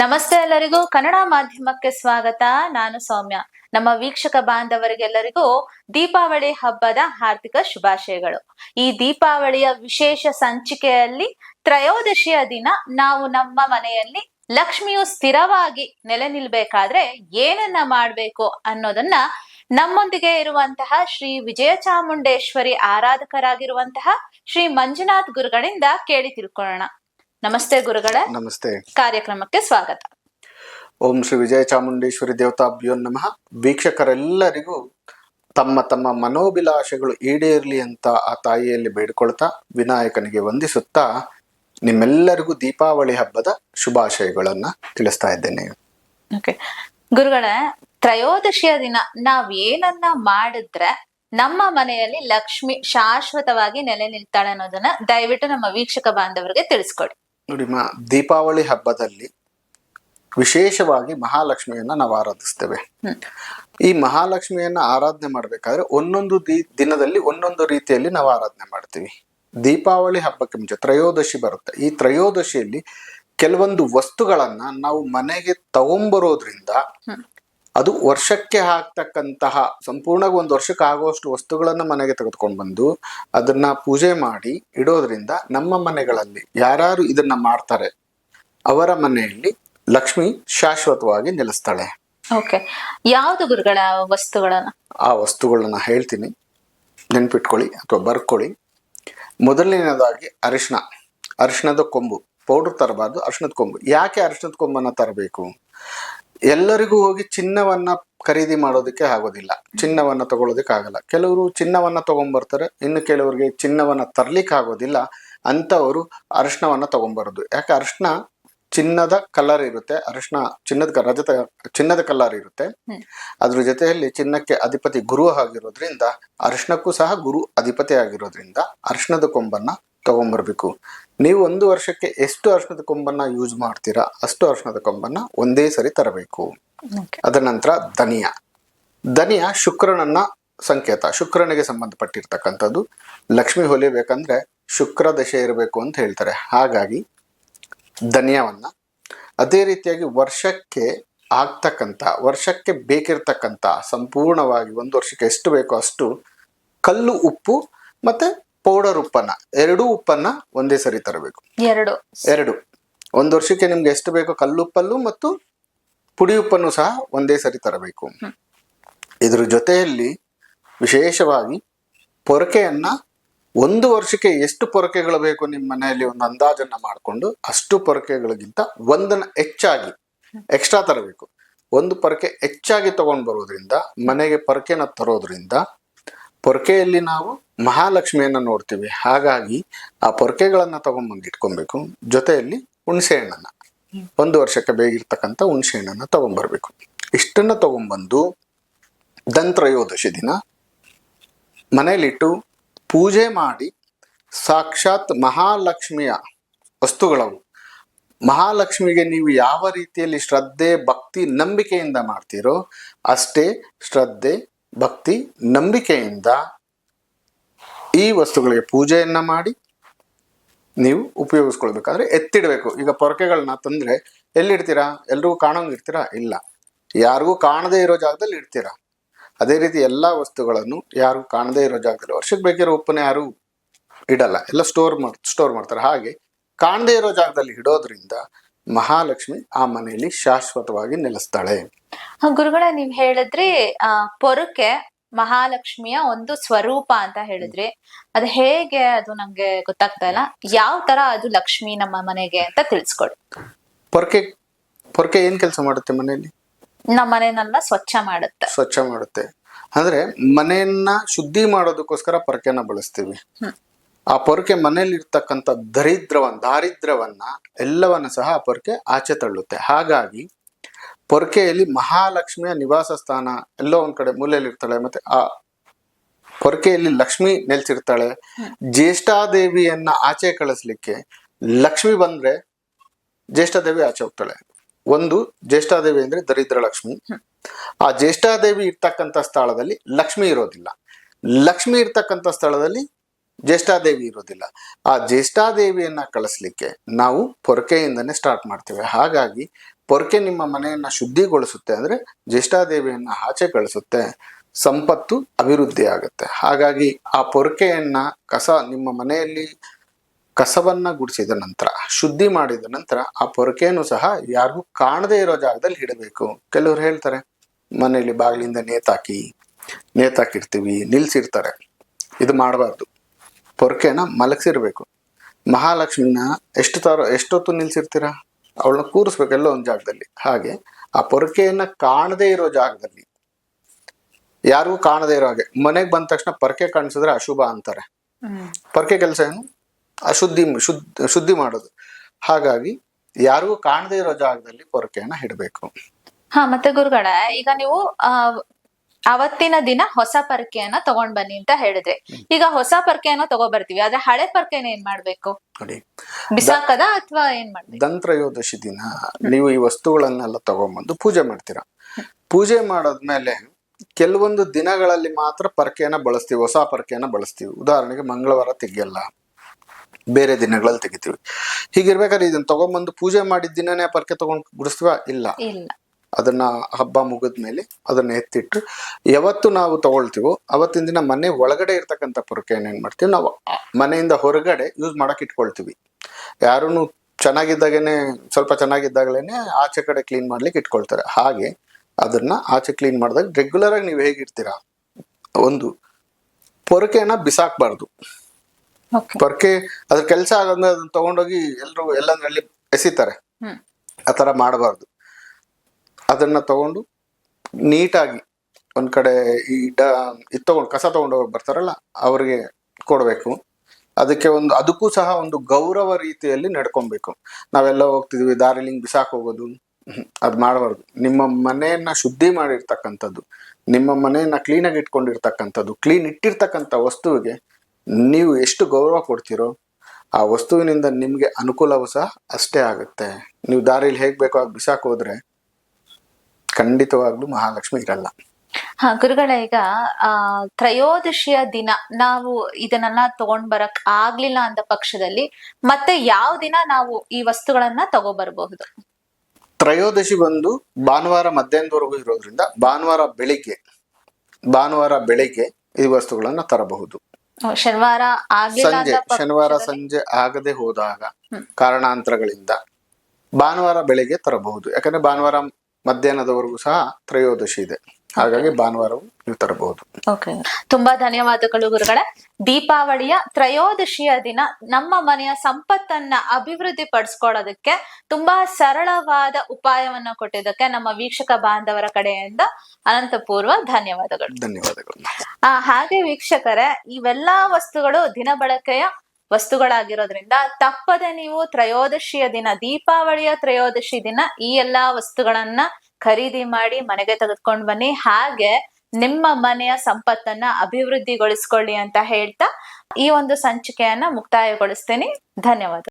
ನಮಸ್ತೆ ಎಲ್ಲರಿಗೂ. ಕನ್ನಡ ಮಾಧ್ಯಮಕ್ಕೆ ಸ್ವಾಗತ. ನಾನು ಸೌಮ್ಯ. ನಮ್ಮ ವೀಕ್ಷಕ ಬಾಂಧವರಿಗೆಲ್ಲರಿಗೂ ದೀಪಾವಳಿ ಹಬ್ಬದ ಹಾರ್ದಿಕ ಶುಭಾಶಯಗಳು. ಈ ದೀಪಾವಳಿಯ ವಿಶೇಷ ಸಂಚಿಕೆಯಲ್ಲಿ ತ್ರಯೋದಶಿಯ ದಿನ ನಾವು ನಮ್ಮ ಮನೆಯಲ್ಲಿ ಲಕ್ಷ್ಮಿಯು ಸ್ಥಿರವಾಗಿ ನೆಲೆ ನಿಲ್ಬೇಕಾದ್ರೆ ಏನನ್ನ ಮಾಡ್ಬೇಕು ಅನ್ನೋದನ್ನ ನಮ್ಮೊಂದಿಗೆ ಇರುವಂತಹ ಶ್ರೀ ವಿಜಯ ಚಾಮುಂಡೇಶ್ವರಿ ಆರಾಧಕರಾಗಿರುವಂತಹ ಶ್ರೀ ಮಂಜುನಾಥ್ ಗುರುಗಳಿಂದ ಕೇಳಿ ತಿಳ್ಕೊಳ್ಳೋಣ. ನಮಸ್ತೆ ಗುರುಗಳೇ. ನಮಸ್ತೆ. ಕಾರ್ಯಕ್ರಮಕ್ಕೆ ಸ್ವಾಗತ. ಓಂ ಶ್ರೀ ವಿಜಯ ಚಾಮುಂಡೇಶ್ವರಿ ದೇವತಾಭ್ಯೋ ನಮಃ. ವೀಕ್ಷಕರೆಲ್ಲರಿಗೂ ತಮ್ಮ ತಮ್ಮ ಮನೋಭಿಲಾಷೆಗಳು ಈಡೇರಲಿ ಅಂತ ಆ ತಾಯಿಯಲ್ಲಿ ಬೇಡ್ಕೊಳ್ತಾ ವಿನಾಯಕನಿಗೆ ವಂದಿಸುತ್ತಾ ನಿಮ್ಮೆಲ್ಲರಿಗೂ ದೀಪಾವಳಿ ಹಬ್ಬದ ಶುಭಾಶಯಗಳನ್ನ ತಿಳಿಸ್ತಾ ಇದ್ದೇನೆ. ಓಕೆ ಗುರುಗಳೇ ತ್ರಯೋದಶಿಯ ದಿನ ನಾವ್ ಏನನ್ನ ಮಾಡಿದ್ರೆ ನಮ್ಮ ಮನೆಯಲ್ಲಿ ಲಕ್ಷ್ಮಿ ಶಾಶ್ವತವಾಗಿ ನೆಲೆ ನಿಲ್ತಾಳೆ ಅನ್ನೋದನ್ನ ದಯವಿಟ್ಟು ನಮ್ಮ ವೀಕ್ಷಕ ಬಾಂಧವರಿಗೆ ತಿಳಿಸ್ಕೊಡಿ. ನೋಡಿ ಮಾ ದೀಪಾವಳಿ ಹಬ್ಬದಲ್ಲಿ ವಿಶೇಷವಾಗಿ ಮಹಾಲಕ್ಷ್ಮಿಯನ್ನ ನಾವು ಆರಾಧಿಸ್ತೇವೆ. ಈ ಮಹಾಲಕ್ಷ್ಮಿಯನ್ನ ಆರಾಧನೆ ಮಾಡ್ಬೇಕಾದ್ರೆ ಒಂದೊಂದು ದಿ ದಿನದಲ್ಲಿ ಒಂದೊಂದು ರೀತಿಯಲ್ಲಿ ನಾವು ಆರಾಧನೆ ಮಾಡ್ತೀವಿ. ದೀಪಾವಳಿ ಹಬ್ಬಕ್ಕೆ ಮುಂಚೆ ತ್ರಯೋದಶಿ ಬರುತ್ತೆ. ಈ ತ್ರಯೋದಶಿಯಲ್ಲಿ ಕೆಲವೊಂದು ವಸ್ತುಗಳನ್ನ ನಾವು ಮನೆಗೆ ತಗೊಂಬರೋದ್ರಿಂದ. ಅದು ವರ್ಷಕ್ಕೆ ಹಾಕ್ತಕ್ಕಂತಹ ಸಂಪೂರ್ಣವಾಗಿ ಒಂದು ವರ್ಷಕ್ಕೆ ಆಗುವಷ್ಟು ವಸ್ತುಗಳನ್ನು ಮನೆಗೆ ತೆಗೆದುಕೊಂಡು ಬಂದು ಅದನ್ನ ಪೂಜೆ ಮಾಡಿ ಇಡೋದ್ರಿಂದ ನಮ್ಮ ಮನೆಗಳಲ್ಲಿ ಯಾರು ಇದನ್ನ ಮಾಡ್ತಾರೆ ಅವರ ಮನೆಯಲ್ಲಿ ಲಕ್ಷ್ಮಿ ಶಾಶ್ವತವಾಗಿ ನೆಲೆಸ್ತಾಳೆ. ಓಕೆ ಯಾವುದು ಗುರುಗಳ ಆ ವಸ್ತುಗಳನ್ನ? ಆ ವಸ್ತುಗಳನ್ನ ಹೇಳ್ತೀನಿ. ನೆನ್ಪಿಟ್ಕೊಳ್ಳಿ ಅಥವಾ ಬರ್ಕೊಳ್ಳಿ. ಮೊದಲನೇದಾಗಿ ಅರಿಶಿನ ಅರಿಶಿಣದ ಕೊಂಬು ಪೌಡರ್ ತರಬಾರ್ದು ಅರಿಶಿಣದ ಕೊಂಬು. ಯಾಕೆ ಅರಿಶಿಣದ ಕೊಂಬನ್ನ ತರಬೇಕು? ಎಲ್ಲರಿಗೂ ಹೋಗಿ ಚಿನ್ನವನ್ನ ಖರೀದಿ ಮಾಡೋದಕ್ಕೆ ಆಗೋದಿಲ್ಲ. ಚಿನ್ನವನ್ನ ತಗೊಳ್ಳೋದಕ್ಕೆ ಆಗಲ್ಲ. ಕೆಲವರು ಚಿನ್ನವನ್ನ ತಗೊಂಡ್ಬರ್ತಾರೆ ಇನ್ನು ಕೆಲವರಿಗೆ ಚಿನ್ನವನ್ನ ತರ್ಲಿಕ್ಕೆ ಆಗೋದಿಲ್ಲ. ಅಂತವರು ಅರಿಶಿನವನ್ನ ತಗೊಂಬರೋದು. ಯಾಕೆ ಅರಿಶಿನ ಚಿನ್ನದ ಕಲರ್ ಇರುತ್ತೆ. ಅರಿಶಿಣ ಚಿನ್ನದ ರಜತ ಚಿನ್ನದ ಕಲರ್ ಇರುತ್ತೆ. ಅದ್ರ ಜೊತೆಯಲ್ಲಿ ಚಿನ್ನಕ್ಕೆ ಅಧಿಪತಿ ಗುರು ಆಗಿರೋದ್ರಿಂದ ಅರಿಶಿನಕ್ಕೂ ಸಹ ಗುರು ಅಧಿಪತಿ ಆಗಿರೋದ್ರಿಂದ ಅರಿಶಿನದ ಕೊಂಬನ್ನ ತಗೊಂಬರ್ಬೇಕು. ನೀವು ಒಂದು ವರ್ಷಕ್ಕೆ ಎಷ್ಟು ಅರ್ಶನದ ಕೊಂಬನ್ನ ಯೂಸ್ ಮಾಡ್ತೀರಾ ಅಷ್ಟು ಅರ್ಶನದ ಕೊಂಬನ್ನ ಒಂದೇ ಸರಿ ತರಬೇಕು. ಅದರ ನಂತರ ಧನಿಯ. ಧನಿಯ ಶುಕ್ರನನ್ನ ಸಂಕೇತ ಶುಕ್ರನಿಗೆ ಸಂಬಂಧಪಟ್ಟಿರ್ತಕ್ಕಂಥದ್ದು. ಲಕ್ಷ್ಮಿ ಹೊಲಿಬೇಕಂದ್ರೆ ಶುಕ್ರ ದಶೆ ಇರಬೇಕು ಅಂತ ಹೇಳ್ತಾರೆ. ಹಾಗಾಗಿ ಧನಿಯವನ್ನ ಅದೇ ರೀತಿಯಾಗಿ ವರ್ಷಕ್ಕೆ ಆಗ್ತಕ್ಕಂಥ ವರ್ಷಕ್ಕೆ ಬೇಕಿರ್ತಕ್ಕಂಥ ಸಂಪೂರ್ಣವಾಗಿ ಒಂದು ವರ್ಷಕ್ಕೆ ಎಷ್ಟು ಬೇಕೋ ಅಷ್ಟು ಕಲ್ಲು ಉಪ್ಪು ಮತ್ತೆ ಪೌಡರ್ ಉಪ್ಪನ್ನ ಎರಡು ಉಪ್ಪನ್ನ ಒಂದೇ ಸರಿ ತರಬೇಕು. ಎರಡು. ಎರಡು. ಒಂದು ವರ್ಷಕ್ಕೆ ನಿಮ್ಗೆ ಎಷ್ಟು ಬೇಕೋ ಕಲ್ಲುಪ್ಪಲ್ಲು ಮತ್ತು ಪುಡಿ ಉಪ್ಪನ್ನು ಸಹ ಒಂದೇ ಸರಿ ತರಬೇಕು. ಇದ್ರ ಜೊತೆಯಲ್ಲಿ ವಿಶೇಷವಾಗಿ ಪೊರಕೆಯನ್ನ ಒಂದು ವರ್ಷಕ್ಕೆ ಎಷ್ಟು ಪೊರಕೆಗಳು ಬೇಕು ನಿಮ್ಮ ಮನೆಯಲ್ಲಿ ಒಂದು ಅಂದಾಜನ್ನ ಮಾಡಿಕೊಂಡು ಅಷ್ಟು ಪೊರಕೆಗಳಿಗಿಂತ ಒಂದನ್ನ ಹೆಚ್ಚಾಗಿ ಎಕ್ಸ್ಟ್ರಾ ತರಬೇಕು. ಒಂದು ಪೊರಕೆ ಹೆಚ್ಚಾಗಿ ತಗೊಂಡು ಬರೋದ್ರಿಂದ ಮನೆಗೆ ಪೊರಕೆನ ತರೋದ್ರಿಂದ ಪೊರಕೆಯಲ್ಲಿ ನಾವು ಮಹಾಲಕ್ಷ್ಮಿಯನ್ನ ನೋಡ್ತೀವಿ. ಹಾಗಾಗಿ ಆ ಪೊರಕೆಗಳನ್ನು ತಗೊಂಡ್ಬಂದು ಇಟ್ಕೊಬೇಕು. ಜೊತೆಯಲ್ಲಿ ಹುಣಸೆ ಹಣ್ಣನ್ನು. ಒಂದು ವರ್ಷಕ್ಕೆ ಬೇಗಿರ್ತಕ್ಕಂಥ ಹುಣಸೆ ಹಣ್ಣನ್ನು ತಗೊಂಡ್ಬರ್ಬೇಕು ಇಷ್ಟನ್ನ ತಗೊಂಡ್ಬಂದು ದಂತ್ರಯೋದಶಿ ದಿನ ಮನೆಯಲ್ಲಿಟ್ಟು ಪೂಜೆ ಮಾಡಿ ಸಾಕ್ಷಾತ್ ಮಹಾಲಕ್ಷ್ಮಿಯ ವಸ್ತುಗಳವು. ಮಹಾಲಕ್ಷ್ಮಿಗೆ ನೀವು ಯಾವ ರೀತಿಯಲ್ಲಿ ಶ್ರದ್ಧೆ, ಭಕ್ತಿ, ನಂಬಿಕೆಯಿಂದ ಮಾಡ್ತೀರೋ ಅಷ್ಟೇ ಶ್ರದ್ಧೆ ಭಕ್ತಿ, ನಂಬಿಕೆಯಿಂದ ಈ ವಸ್ತುಗಳಿಗೆ ಪೂಜೆಯನ್ನು ಮಾಡಿ ನೀವು ಉಪಯೋಗಿಸ್ಕೊಳ್ಬೇಕಾದ್ರೆ ಎತ್ತಿಡಬೇಕು. ಈಗ ಪೊರಕೆಗಳನ್ನ ತಂದ್ರೆ ಎಲ್ಲಿಡ್ತೀರಾ ಎಲ್ರಿಗೂ ಕಾಣೋಂಗಿರ್ತೀರಾ ಇಲ್ಲ. ಯಾರಿಗೂ ಕಾಣದೇ ಇರೋ ಜಾಗದಲ್ಲಿ ಇಡ್ತೀರಾ? ಅದೇ ರೀತಿ ಎಲ್ಲ ವಸ್ತುಗಳನ್ನು ಯಾರಿಗೂ ಕಾಣದೇ ಇರೋ ಜಾಗದಲ್ಲಿ, ವರ್ಷಕ್ಕೆ ಬೇಕಿರೋ ಉಪ್ಪನ್ನ ಯಾರು ಇಡಲ್ಲ. ಎಲ್ಲ ಸ್ಟೋರ್ ಮಾಡ್ ಸ್ಟೋರ್ ಮಾಡ್ತಾರೆ. ಹಾಗೆ ಕಾಣದೇ ಇರೋ ಜಾಗದಲ್ಲಿ ಇಡೋದ್ರಿಂದ ಮಹಾಲಕ್ಷ್ಮಿ ಆ ಮನೆಯಲ್ಲಿ ಶಾಶ್ವತವಾಗಿ ನೆಲೆಸ್ತಾಳೆ. ಗುರುಗಳ ನೀವ್ ಹೇಳಿದ್ರಿ ಆ ಪೊರಕೆ ಮಹಾಲಕ್ಷ್ಮಿಯ ಒಂದು ಸ್ವರೂಪ ಅಂತ ಹೇಳಿದ್ರಿ. ಅದು ಹೇಗೆ ಅದು ನಂಗೆ ಗೊತ್ತಾಗ್ತಾ ಇಲ್ಲ. ಯಾವ ತರ ಅದು ಲಕ್ಷ್ಮಿ ನಮ್ಮ ಮನೆಗೆ ಅಂತ ತಿಳಿಸ್ಕೊಡಿ. ಪೊರಕೆ ಪೊರಕೆ ಏನ್ ಕೆಲಸ ಮಾಡುತ್ತೆ ಮನೆಯಲ್ಲಿ? ನಮ್ಮ ಮನೆಯನ್ನೆಲ್ಲ ಸ್ವಚ್ಛ ಮಾಡುತ್ತೆ. ಸ್ವಚ್ಛ ಮಾಡುತ್ತೆ. ಅಂದ್ರೆ ಮನೆಯನ್ನ ಶುದ್ಧಿ ಮಾಡೋದಕ್ಕೋಸ್ಕರ ಪೊರಕೆನ ಬಳಸ್ತೀವಿ. ಆ ಪೊರಕೆ ಮನೆಯಲ್ಲಿರ್ತಕ್ಕಂಥ ದರಿದ್ರವನ್ನ ದಾರಿದ್ರ್ಯವನ್ನ ಎಲ್ಲವನ್ನ ಸಹ ಆ ಪೊರಕೆ ಆಚೆ ತಳ್ಳುತ್ತೆ. ಹಾಗಾಗಿ ಪೊರಕೆಯಲ್ಲಿ ಮಹಾಲಕ್ಷ್ಮಿಯ ನಿವಾಸ ಸ್ಥಾನ ಎಲ್ಲೋ ಒಂದ್ ಕಡೆ ಮೂಲೆಯಲ್ಲಿರ್ತಾಳೆ ಮತ್ತೆ ಆ ಪೊರಕೆಯಲ್ಲಿ ಲಕ್ಷ್ಮಿ ನೆಲೆಸಿರ್ತಾಳೆ. ಜ್ಯೇಷ್ಠಾದೇವಿಯನ್ನ ಆಚೆ ಕಳಿಸ್ಲಿಕ್ಕೆ ಲಕ್ಷ್ಮಿ ಬಂದ್ರೆ ಜ್ಯೇಷ್ಠಾದೇವಿ ಆಚೆ ಹೋಗ್ತಾಳೆ. ಒಂದು ಜ್ಯೇಷ್ಠಾದೇವಿ ಅಂದ್ರೆ ದರಿದ್ರ ಲಕ್ಷ್ಮಿ. ಆ ಜ್ಯೇಷ್ಠಾದೇವಿ ಇರ್ತಕ್ಕಂಥ ಸ್ಥಳದಲ್ಲಿ ಲಕ್ಷ್ಮಿ ಇರೋದಿಲ್ಲ. ಲಕ್ಷ್ಮಿ ಇರ್ತಕ್ಕಂಥ ಸ್ಥಳದಲ್ಲಿ ಜ್ಯೇಷ್ಠಾದೇವಿ ಇರೋದಿಲ್ಲ ಆ ಜ್ಯೇಷ್ಠಾದೇವಿಯನ್ನ ಕಳಿಸ್ಲಿಕ್ಕೆ ನಾವು ಪೊರಕೆಯಿಂದನೇ ಸ್ಟಾರ್ಟ್ ಮಾಡ್ತೇವೆ. ಹಾಗಾಗಿ ಪೊರಕೆ ನಿಮ್ಮ ಮನೆಯನ್ನ ಶುದ್ಧಿಗೊಳಿಸುತ್ತೆ ಅಂದ್ರೆ ಜ್ಯೇಷ್ಠಾದೇವಿಯನ್ನ ಆಚೆ ಕಳಿಸುತ್ತೆ. ಸಂಪತ್ತು ಅಭಿವೃದ್ಧಿ ಆಗುತ್ತೆ. ಹಾಗಾಗಿ ಆ ಪೊರಕೆಯನ್ನ ಕಸ ನಿಮ್ಮ ಮನೆಯಲ್ಲಿ ಕಸವನ್ನ ಗುಡಿಸಿದ ನಂತರ, ಶುದ್ಧಿ ಮಾಡಿದ ನಂತರ ಆ ಪೊರಕೆಯನ್ನು ಸಹ ಯಾರಿಗೂ ಕಾಣದೇ ಇರೋ ಜಾಗದಲ್ಲಿ ಇಡಬೇಕು. ಕೆಲವರು ಹೇಳ್ತಾರೆ, ಮನೆಯಲ್ಲಿ ಬಾಗಿಲಿಂದ ನೇತಾಕಿ, ನೇತಾಕಿರ್ತೀವಿ, ನಿಲ್ಸಿರ್ತಾರೆ. ಇದು ಮಾಡಬಾರ್ದು. ಪೊರಕೆನ ಮಲಗಿಸಿರ್ಬೇಕು. ಮಹಾಲಕ್ಷ್ಮಿನ ಎಷ್ಟು ತರ ಎಷ್ಟೊತ್ತು ನಿಲ್ಸಿರ್ತೀರಾ? ಅವಳನ್ನ ಕೂರಿಸ್ಬೇಕು ಎಲ್ಲೋ ಒಂದು ಜಾಗದಲ್ಲಿ. ಹಾಗೆ ಆ ಪೊರಕೆಯನ್ನ ಕಾಣದೇ ಇರೋ ಜಾಗದಲ್ಲಿ. ಯಾರಿಗೂ ಕಾಣದೇ ಇರೋ ಹಾಗೆ. ಮನೆಗೆ ಬಂದ ತಕ್ಷಣ ಪೊರಕೆ ಕಾಣಿಸಿದ್ರೆ ಅಶುಭ ಅಂತಾರೆ. ಪೊರ್ಕೆ ಕೆಲಸ ಏನು? ಅಶುದ್ಧಿ ಶುದ್ಧ ಶುದ್ಧಿ ಮಾಡೋದು. ಹಾಗಾಗಿ ಯಾರಿಗೂ ಕಾಣದೇ ಇರೋ ಜಾಗದಲ್ಲಿ ಪೊರಕೆಯನ್ನ ಇಡಬೇಕು. ಹಾ ಮತ್ತೆ ಗುರುಗಳ ಈಗ ನೀವು ಆ ಅವತ್ತಿನ ದಿನ ಹೊಸ ಪರ್ಕೆಯನ್ನ ತಗೊಂಡ್ ಬನ್ನಿ ಅಂತ ಹೇಳಿದ್ರೆ ಈಗ ಹೊಸ ಪರ್ಕೆಯನ್ನ ತಗೋ ಬರ್ತೀವಿ ಆದ್ರೆ ಹಳೆ ಪರ್ಕೆನ ಏನ್ ಮಾಡ್ಬೇಕು? ನೋಡಿ ಬಿಸಾಕದ ಅಥವಾ ಏನ್ ಮಾಡ್ಬೇಕು? ದಂತ್ರಯೋದಶಿ ದಿನ ನೀವು ಈ ವಸ್ತುಗಳನ್ನೆಲ್ಲ ತಗೊಂಡ್ಬಂದು ಪೂಜೆ ಮಾಡ್ತೀರಾ? ಪೂಜೆ ಮಾಡಾದ್ಮೇಲೆ ಕೆಲವೊಂದು ದಿನಗಳಲ್ಲಿ ಮಾತ್ರ ಪರ್ಕೆಯನ್ನ ಬಳಸ್ತೀವಿ ಹೊಸ ಪರ್ಕೆಯನ್ನ ಬಳಸ್ತೀವಿ. ಉದಾಹರಣೆಗೆ ಮಂಗಳವಾರ ತೆಗಿಯಲ್ಲ ಬೇರೆ ದಿನಗಳಲ್ಲಿ ತೆಗಿತೀವಿ. ಹೀಗಿರ್ಬೇಕಾದ್ರೆ ಇದನ್ನ ತಗೊಂಡ್ಬಂದು ಪೂಜೆ ಮಾಡಿದ ದಿನನೇ ಪರ್ಕೆ ತಗೊಂಡ್ ಗುಡಿಸ್ತೀವ? ಇಲ್ಲ. ಇಲ್ಲ. ಅದನ್ನ ಹಬ್ಬ ಮುಗಿದ ಮೇಲೆ ಅದನ್ನ ಎತ್ತಿಟ್ಟು ಯಾವತ್ತು ನಾವು ತಗೊಳ್ತೀವೋ ಅವತ್ತಿನ ದಿನ ಮನೆ ಒಳಗಡೆ ಇರ್ತಕ್ಕಂಥ ಪೊರಕೆಯನ್ನು ಏನು ಮಾಡ್ತೀವಿ? ನಾವು ಮನೆಯಿಂದ ಹೊರಗಡೆ ಯೂಸ್ ಮಾಡಕ್ ಇಟ್ಕೊಳ್ತೀವಿ. ಯಾರೂ ಚೆನ್ನಾಗಿದ್ದಾಗೇನೆ ಸ್ವಲ್ಪ ಚೆನ್ನಾಗಿದ್ದಾಗಲೇನೆ ಆಚೆ ಕಡೆ ಕ್ಲೀನ್ ಮಾಡ್ಲಿಕ್ಕೆ ಇಟ್ಕೊಳ್ತಾರೆ. ಹಾಗೆ ಅದನ್ನ ಆಚೆ ಕ್ಲೀನ್ ಮಾಡಿದಾಗ ರೆಗ್ಯುಲರ್ ಆಗಿ ನೀವು ಹೇಗಿರ್ತೀರಾ? ಒಂದು ಪೊರಕೆನ ಬಿಸಾಕ್ಬಾರ್ದು. ಪೊರಕೆ ಅದ್ರ ಕೆಲಸ ಆಗಂದ್ರೆ ಅದನ್ನ ತಗೊಂಡೋಗಿ ಎಲ್ರು ಎಲ್ಲಂದ್ರಲ್ಲಿ ಎಸಿತಾರೆ. ಆ ತರ ಮಾಡಬಾರ್ದು. ಅದನ್ನ ತಗೊಂಡು ನೀಟಾಗಿ ಒಂದು ಕಡೆ ಈ ಡ ತಗೊಂಡು ಕಸ ತಗೊಂಡು ಬರ್ತಾರಲ್ಲ, ಅವ್ರಿಗೆ ಕೊಡಬೇಕು. ಅದಕ್ಕೆ ಒಂದು, ಅದಕ್ಕೂ ಸಹ ಒಂದು ಗೌರವ ರೀತಿಯಲ್ಲಿ ನಡ್ಕೊಬೇಕು. ನಾವೆಲ್ಲ ಹೋಗ್ತಿದ್ವಿ ದಾರಿಲಿ ಹಿಂಗೆ ಬಿಸಾಕ್ ಹೋಗೋದು, ಅದು ಮಾಡಬಾರ್ದು. ನಿಮ್ಮ ಮನೆಯನ್ನ ಶುದ್ಧಿ ಮಾಡಿರ್ತಕ್ಕಂಥದ್ದು, ನಿಮ್ಮ ಮನೆಯನ್ನ ಕ್ಲೀನಾಗಿ ಇಟ್ಕೊಂಡಿರ್ತಕ್ಕಂಥದ್ದು ಕ್ಲೀನ್ ಇಟ್ಟಿರ್ತಕ್ಕಂಥ ವಸ್ತುವಿಗೆ ನೀವು ಎಷ್ಟು ಗೌರವ ಕೊಡ್ತೀರೋ, ಆ ವಸ್ತುವಿನಿಂದ ನಿಮಗೆ ಅನುಕೂಲವೂ ಸಹ ಅಷ್ಟೇ ಆಗುತ್ತೆ. ನೀವು ದಾರಿಲಿ ಹೇಗೆ ಬೇಕೋ ಹಾಗೆ ಬಿಸಾಕ್ ಹೋದ್ರೆ ಖಂಡಿತವಾಗ್ಲೂ ಮಹಾಲಕ್ಷ್ಮಿ ಇರಲ್ಲ. ಹಾ ಗುರುಗಳ ಈಗ ಆ ತ್ರಯೋದಶಿಯ ದಿನ ನಾವು ಇದನ್ನೆಲ್ಲ ತಗೊಂಡ್ ಬರಕ್ ಆಗ್ಲಿಲ್ಲ ಅಂತ ಪಕ್ಷದಲ್ಲಿ ಮತ್ತೆ ಯಾವ ದಿನ ನಾವು ಈ ವಸ್ತುಗಳನ್ನ ತಗೋಬರಬಹುದು? ತ್ರಯೋದಶಿ ಬಂದು ಭಾನುವಾರ ಮಧ್ಯಾಹ್ನದವರೆಗೂ ಇರೋದ್ರಿಂದ ಭಾನುವಾರ ಬೆಳಿಗ್ಗೆ ಭಾನುವಾರ ಬೆಳಿಗ್ಗೆ ಈ ವಸ್ತುಗಳನ್ನ ತರಬಹುದು. ಶನಿವಾರ ಸಂಜೆ ಶನಿವಾರ ಸಂಜೆ ಆಗದೆ ಹೋದಾಗ ಕಾರಣಾಂತರಗಳಿಂದ ಭಾನುವಾರ ಬೆಳಿಗ್ಗೆ ತರಬಹುದು. ಯಾಕಂದ್ರೆ ಭಾನುವಾರ ಮಧ್ಯಾಹ್ನದವರೆಗೂ ಸಹ ತ್ರಯೋದಶಿ ಇದೆ. ಹಾಗಾಗಿ ಭಾನುವಾರವೂ ನೀವು ತರಬಹುದು. ಓಕೆ ತುಂಬಾ ಧನ್ಯವಾದಗಳು ಗುರುಗಳೇ. ದೀಪಾವಳಿಯ ತ್ರಯೋದಶಿಯ ದಿನ ನಮ್ಮ ಮನೆಯ ಸಂಪತ್ತನ್ನ ಅಭಿವೃದ್ಧಿ ಪಡಿಸ್ಕೊಳ್ಳೋದಕ್ಕೆ ತುಂಬಾ ಸರಳವಾದ ಉಪಾಯವನ್ನ ಕೊಟ್ಟಿದ್ದಕ್ಕೆ ನಮ್ಮ ವೀಕ್ಷಕ ಬಾಂಧವರ ಕಡೆಯಿಂದ ಅನಂತಪೂರ್ವ ಧನ್ಯವಾದಗಳು. ಧನ್ಯವಾದಗಳು. ಆ ಹಾಗೆ ವೀಕ್ಷಕರೇ ಇವೆಲ್ಲಾ ವಸ್ತುಗಳು ದಿನಬಳಕೆಯ ವಸ್ತುಗಳಾಗಿರೋದ್ರಿಂದ ತಪ್ಪದೆ ನೀವು ತ್ರಯೋದಶಿಯ ದಿನ, ದೀಪಾವಳಿಯ ತ್ರಯೋದಶಿ ದಿನ ಈ ಎಲ್ಲಾ ವಸ್ತುಗಳನ್ನ ಖರೀದಿ ಮಾಡಿ ಮನೆಗೆ ತೆಗೆದುಕೊಂಡು ಬನ್ನಿ. ಹಾಗೆ ನಿಮ್ಮ ಮನೆಯ ಸಂಪತ್ತನ್ನ ಅಭಿವೃದ್ಧಿಗೊಳಿಸ್ಕೊಳ್ಳಿ ಅಂತ ಹೇಳ್ತಾ ಈ ಒಂದು ಸಂಚಿಕೆಯನ್ನ ಮುಕ್ತಾಯಗೊಳಿಸ್ತೇನೆ. ಧನ್ಯವಾದ.